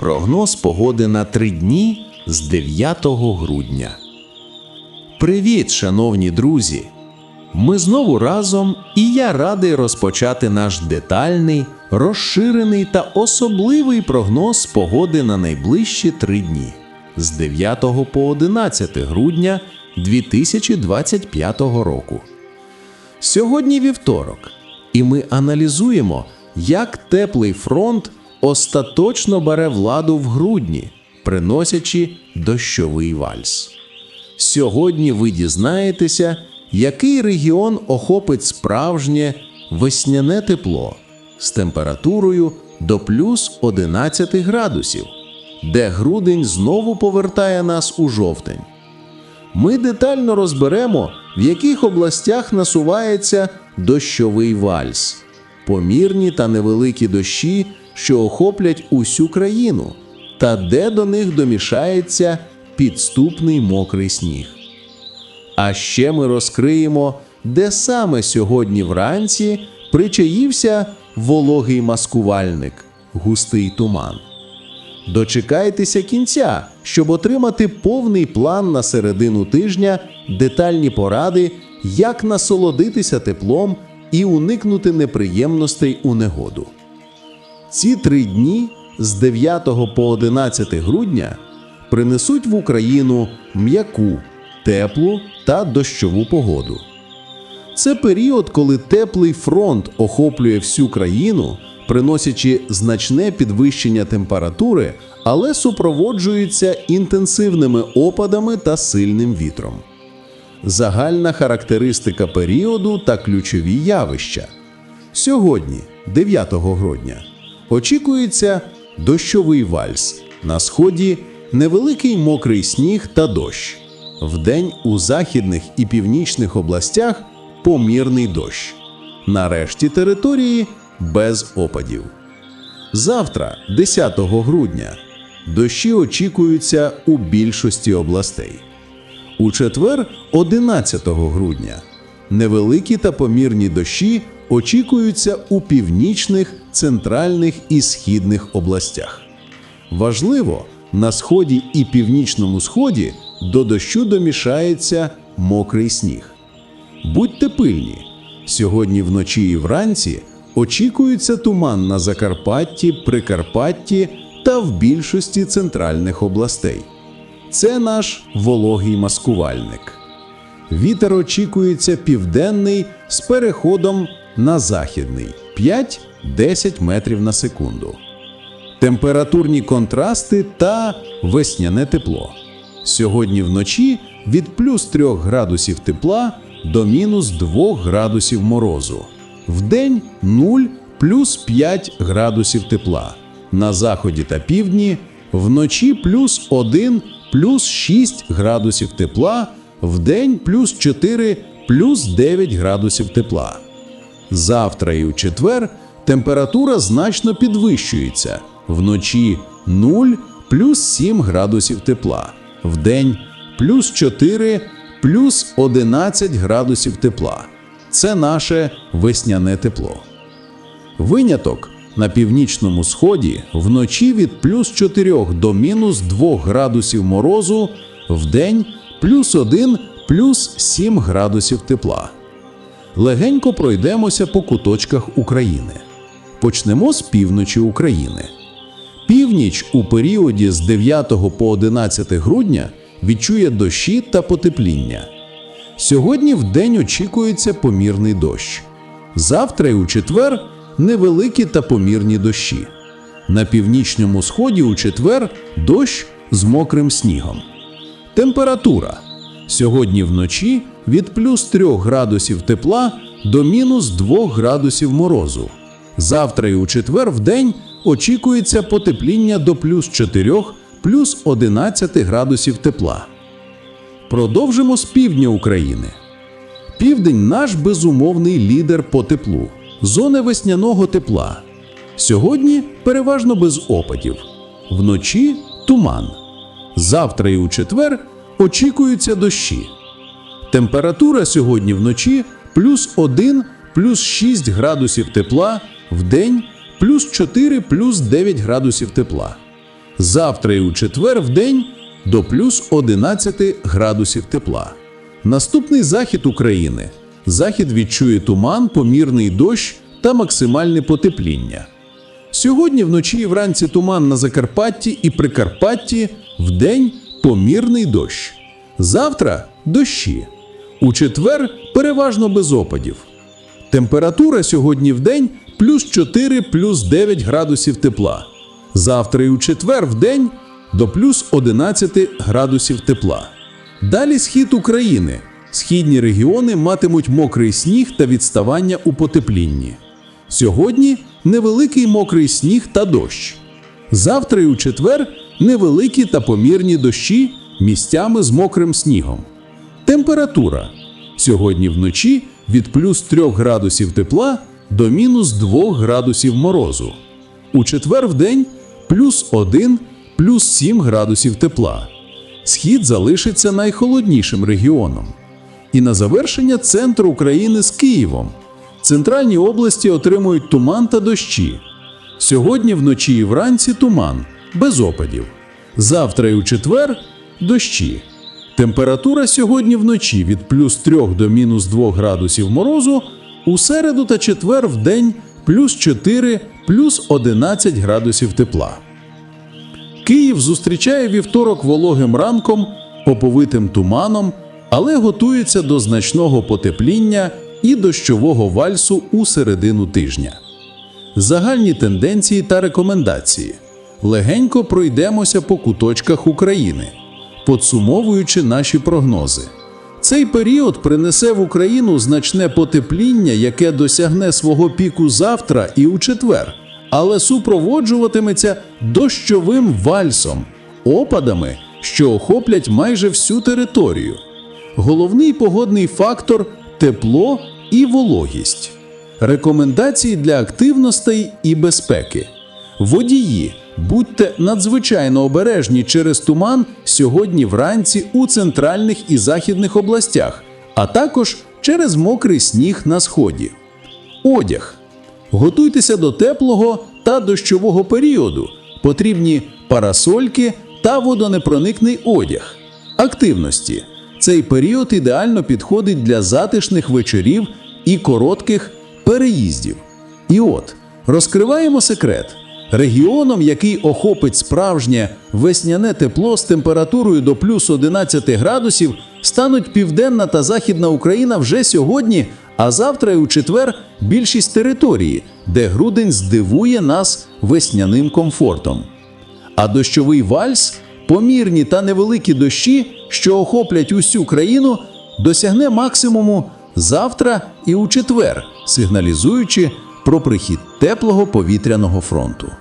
Прогноз погоди на три дні з 9 грудня. Привіт, шановні друзі! Ми знову разом, і я радий розпочати наш детальний, розширений та особливий прогноз погоди на найближчі три дні з 9 по 11 грудня 2025 року. Сьогодні вівторок, і ми аналізуємо, як теплий фронт остаточно бере владу в грудні, приносячи дощовий вальс. Сьогодні ви дізнаєтеся, який регіон охопить справжнє весняне тепло з температурою до плюс 11 градусів, де грудень знову повертає нас у жовтень. Ми детально розберемо, в яких областях насувається дощовий вальс, помірні та невеликі дощі, що охоплять усю країну, та де до них домішається підступний мокрий сніг. А ще ми розкриємо, де саме сьогодні вранці причаївся вологий маскувальник, густий туман. Дочекайтеся кінця, щоб отримати повний план на середину тижня, детальні поради, як насолодитися теплом і уникнути неприємностей у негоду. Ці три дні з 9 по 11 грудня принесуть в Україну м'яку, теплу та дощову погоду. Це період, коли теплий фронт охоплює всю країну, приносячи значне підвищення температури, але супроводжується інтенсивними опадами та сильним вітром. Загальна характеристика періоду та ключові явища. Сьогодні, 9 грудня, очікується дощовий вальс. На сході невеликий мокрий сніг та дощ. Вдень у західних і північних областях помірний дощ. На решті території без опадів. Завтра, 10 грудня, дощі очікуються у більшості областей. У четвер, 11 грудня, невеликі та помірні дощі очікуються у північних, центральних і східних областях. Важливо, на сході і північному сході до дощу домішається мокрий сніг. Будьте пильні. Сьогодні вночі і вранці очікується туман на Закарпатті, Прикарпатті та в більшості центральних областей. Це наш вологий маскувальник. Вітер очікується південний з переходом на західний 5-10 метрів на секунду. Температурні контрасти та весняне тепло. Сьогодні вночі від плюс 3 градусів тепла до мінус 2 градусів морозу. Вдень 0 плюс 5 градусів тепла. На заході та півдні вночі плюс 1 плюс 6 градусів тепла, вдень плюс 4 плюс 9 градусів тепла. Завтра і у четвер температура значно підвищується. Вночі 0 плюс 7 градусів тепла, вдень плюс 4 плюс 11 градусів тепла. Це наше весняне тепло. Виняток на північному сході вночі від плюс 4 до мінус 2 градусів морозу, вдень плюс 1 плюс 7 градусів тепла. Легенько пройдемося по куточках України. Почнемо з півночі України. Північ у періоді з 9 по 11 грудня відчує дощі та потепління. Сьогодні в день очікується помірний дощ. Завтра і у четвер невеликі та помірні дощі. На північному сході у четвер дощ з мокрим снігом. Температура сьогодні вночі від плюс 3 градусів тепла до мінус 2 градусів морозу. Завтра і у четвер в день очікується потепління до плюс 4 плюс 11 градусів тепла. Продовжимо з півдня України. Південь наш безумовний лідер по теплу, зони весняного тепла. Сьогодні переважно без опадів, вночі туман. Завтра і у четвер очікуються дощі. Температура сьогодні вночі плюс 1 плюс 6 градусів тепла, вдень плюс 4 плюс 9 градусів тепла. Завтра і у четвер в день до плюс 11 градусів тепла. Наступний захід України. Захід відчує туман, помірний дощ та максимальне потепління. Сьогодні вночі і вранці туман на Закарпатті і Прикарпатті, вдень помірний дощ. Завтра дощі. У четвер переважно без опадів. Температура сьогодні в день плюс 4 плюс 9 градусів тепла. Завтра і у четвер в день до плюс 11 градусів тепла. Далі схід України. Східні регіони матимуть мокрий сніг та відставання у потеплінні. Сьогодні невеликий мокрий сніг та дощ. Завтра і у четвер невеликі та помірні дощі місцями з мокрим снігом. Температура сьогодні вночі від плюс 3 градусів тепла до мінус 2 градусів морозу. У четвер в день плюс 1 плюс 7 градусів тепла. Схід залишиться найхолоднішим регіоном. І на завершення центр України з Києвом. Центральні області отримують туман та дощі. Сьогодні вночі і вранці туман, без опадів. Завтра і у четвер дощі. Температура сьогодні вночі від плюс 3 до мінус 2 градусів морозу, у середу та четвер в день плюс 4 плюс 11 градусів тепла. Київ зустрічає вівторок вологим ранком, поповитим туманом, але готується до значного потепління і дощового вальсу у середину тижня. Загальні тенденції та рекомендації. Легенько пройдемося по куточках України, підсумовуючи наші прогнози. Цей період принесе в Україну значне потепління, яке досягне свого піку завтра і у четвер, але супроводжуватиметься дощовим вальсом, опадами, що охоплять майже всю територію. Головний погодний фактор тепло і вологість. Рекомендації для активностей і безпеки. Водії, будьте надзвичайно обережні через туман сьогодні вранці у центральних і західних областях, а також через мокрий сніг на сході. Одяг. Готуйтеся до теплого та дощового періоду. Потрібні парасольки та водонепроникний одяг. Активності. Цей період ідеально підходить для затишних вечорів і коротких переїздів. І от розкриваємо секрет. Регіоном, який охопить справжнє весняне тепло з температурою до плюс 11 градусів, стануть Південна та Західна Україна вже сьогодні, а завтра і у четвер більшість території, де грудень здивує нас весняним комфортом. А дощовий вальс, помірні та невеликі дощі, що охоплять усю країну, досягне максимуму завтра і у четвер, сигналізуючи про прихід теплого повітряного фронту.